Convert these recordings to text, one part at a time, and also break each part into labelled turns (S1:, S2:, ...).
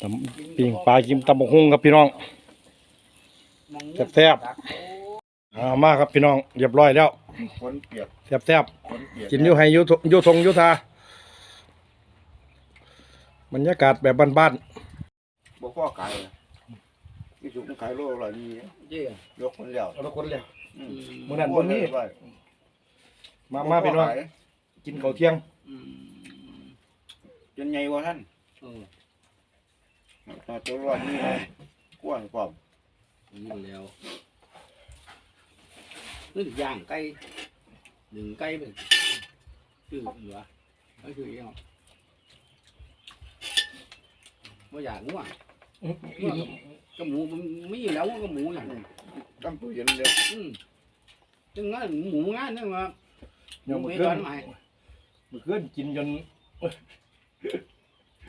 S1: ตำปิ่งปลากิมตำบกฮุงครับพี่น้องแซ่บเอามาครับพี่น้องเรียบร้อยแล้ว
S2: คนเปียก
S1: แซ่บแซ่บ
S2: คนเปียก
S1: ๆกินอยูให้อยูทอยูทงอยูทาบรรยากาศแบบบ้าน
S2: บ่พ่อไก่ที่สุกไก่โลละนี่
S3: เจ้าย
S2: กคนเดียว
S1: ๆเราคนแล้ว
S2: อืม
S1: มื้อนั้นบ่มี
S2: ไว้
S1: มามาพี่น้อง
S2: บ่พ่ไก่
S1: กินข้าวเที่ยง
S3: อืม
S2: จนไงวะท่าน
S3: เออ
S2: ต่อตัวรอดนี่นะกว้างกว่า
S3: นี่แล้วนี่ย่างไก่หนึ่งไก่เป็นคือเหลือไม่คือยังไม่อยากงัวงัวกับหมูมันมีอยู่แล้วกับหมูน่ะ
S2: ตั้งตู้เย็นเลย
S3: อืมจังงั้นหมูงานนั่นว่าหมู
S1: เมื่อ
S3: ไม่
S1: คื
S3: ร้อนนไหม
S1: เมื่อคืนกินจน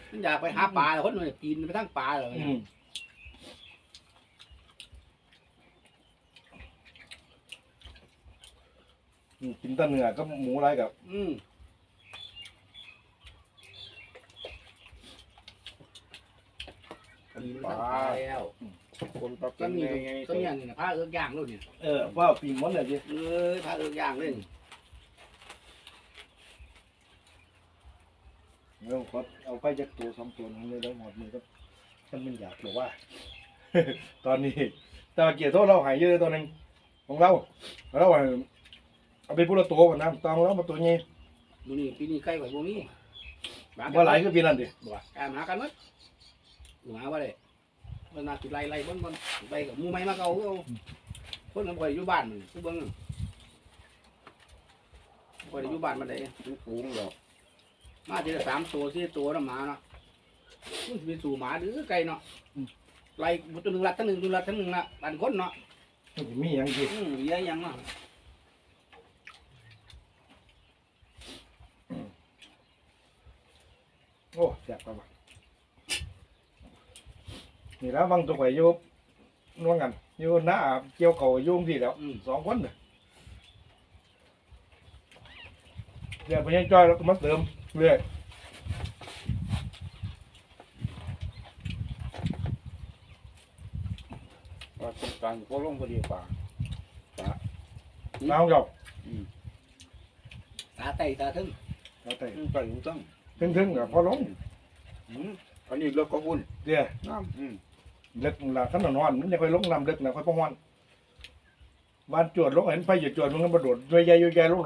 S3: มันอยากไปหาปลาแล้วคนมันกินไปทั้งปลาเลย
S1: อืมอืมกินแตะเนื้อกับหมูไรกับ
S3: อืมกินไปทั้งปลาแล้ว
S2: คนตัก
S3: ก็
S2: เป็น
S3: มี
S2: ไงไง
S3: ก็มีอันนี้นะผ้าเอื้อย่างด้วยเนี่ย
S1: เออว่าปีงมันเลยดิ
S3: เอ้ยผ้าเอื้อย่างเลยนี่
S1: เดี๋ยวขอเอาไปจากตัวสองตัวนี้เลยแล้วหมดมือก็ฉันไม่อยากหรอกว่า ตอนนี้แต่ว่าเกียรติโทษเราหายเยอะเลยตัวหนึงของเราเราเอาเอาไปพูดละตัวก่อนนะตองเรามาตัวนี้
S3: ดูนี่ปีนี้ใกล้กว่าพวกนี้
S1: ว่าไหลายก็ปีนั้นดิ
S3: บ่แอบหากันมั้ยหาว่าเลยมันน่าสิไล่ไล่บนบนไปกับหมูไม้มาเก่าเอาคนมันบ่ได้อยู่บ้านมันผู้เบิ่งบ่ได้อยู่บ้านมันได้
S2: ฝูงหรอก
S3: มาทีละสามตัวสี่ตัวน้ำหมาเนาะมันสิเป็นสู่หมาหรือไก่เนาะไล่ตัวหนึ่งรัดทั้งหนึ่งตัวรัดทั้งหนึ่งละดันคนเนาะ
S1: มันสิมีอย่างที่
S3: อืมเยอะยังเนาะ
S1: โอ้แซ่บกว่านี่แล้ววังตัวไปอยู่น่วงกันอยู่หน้าเกี่ยวเขาอยุ่งที่แล้ว
S3: อืม
S1: สองคนเนี่ยเดี๋ยวไปยังจ้อยแล้วก็มาเติม เรื่อย
S2: ว่าต้องการพวกลงพอดีป่า
S1: น้ำหยอก
S3: ตาไตตาทึ่ง
S1: แล้วแต่
S2: อืมไปอยู่ตั้ง
S1: ถึงๆกับพอลง
S2: อืมอันนี้เลิกก็หุ่น
S1: เดี๋ยว
S2: น้ำอืม
S1: เล็กละขั้นนอนมันจะค่อยลงน้ำเล็กนะค่อยป้องวันบ้านจวดลงเห็นไฟหยุดจวดมันก็บโดดด้วยใหญ่ด้วยใหญ่ลง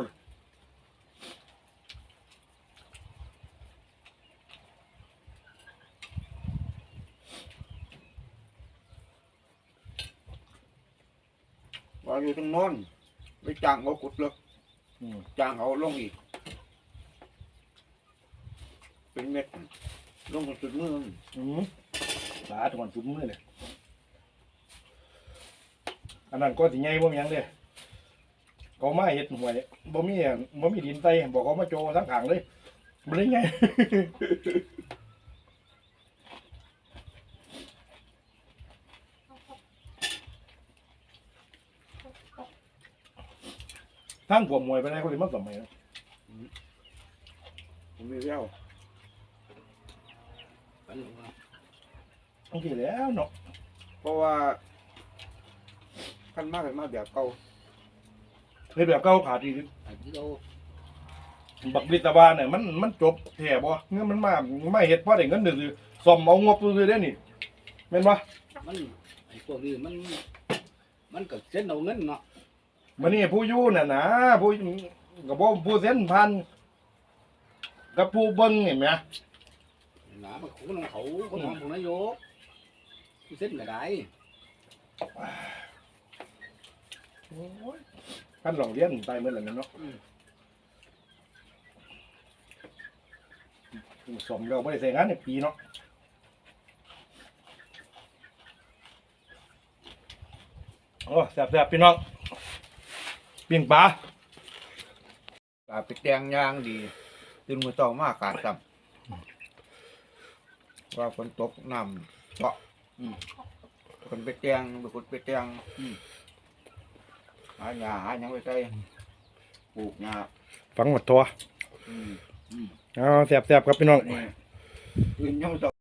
S1: เลย
S2: ว่าอยู่ตรงโน้นไปจ้างเขากุดเลิก
S1: อืม
S2: จ้างเขาลงอีก เป็นเม็ดลงสุดมือ
S1: อืมหลาจังหวัดสุดมือเลยอันนั้นก็สิใหญ่บ่มีหยังเด้เขามาเฮ็ดหวยบ่มีบ่มีดินใส่บอกเขามาโจทั้งขางเลยบ่ได้ไง ทั้งกวมมวยไปได้เขาสิมาสมัยนะ
S2: ผมมีแล้ว
S3: ไปหนูว่า
S1: โอเคแล้วเนาะ
S2: เพราะว่าขั้นมากเลยมากแบบเก่า
S1: เฮ็ดแบบเก่าขาดอีก
S3: ไอ้ที่เรา
S1: บักวิตาบาเนี่ยมันมันจบแท้บ่เงินมันมาไม่เฮ็ดเพราะได้เงินซื่อๆซ่อมเอางบซื่อๆเด้นี่แม่นบ่
S3: มันไอ้พวกนี้มัน มันก็เส้นเอาเงินเนาะ
S1: มื้อนี้ผู้อยู่น่ะนะผู้ก็บ่ผู้เซ็นพันกับผู้เบิ่งนี่แหม
S3: หนามันของเขาคนของผมนายกที่เส้นก็ได้
S1: โอ้ยคันลองเรียนตายมื้อละเนาะซ่อมแล้วบ่ได้ใช้งานในปีเนาะโอ้แซ่บๆพี่น้อง ปิ้งปลา
S2: กาไปแตงยางดีตึงมือต้องมากกาดจำว่าฝนตกน้ำเจาะอืมคนไปแตงไปคนไปแตงอืมหาหญ้าหาหยังไปใส่ปลูกหญ้า
S1: ฟังหมดตัว
S2: อืมอืม
S1: เอาแซ่บๆครับพี่น้อง
S2: นี่อื่นยังไม่ต้อง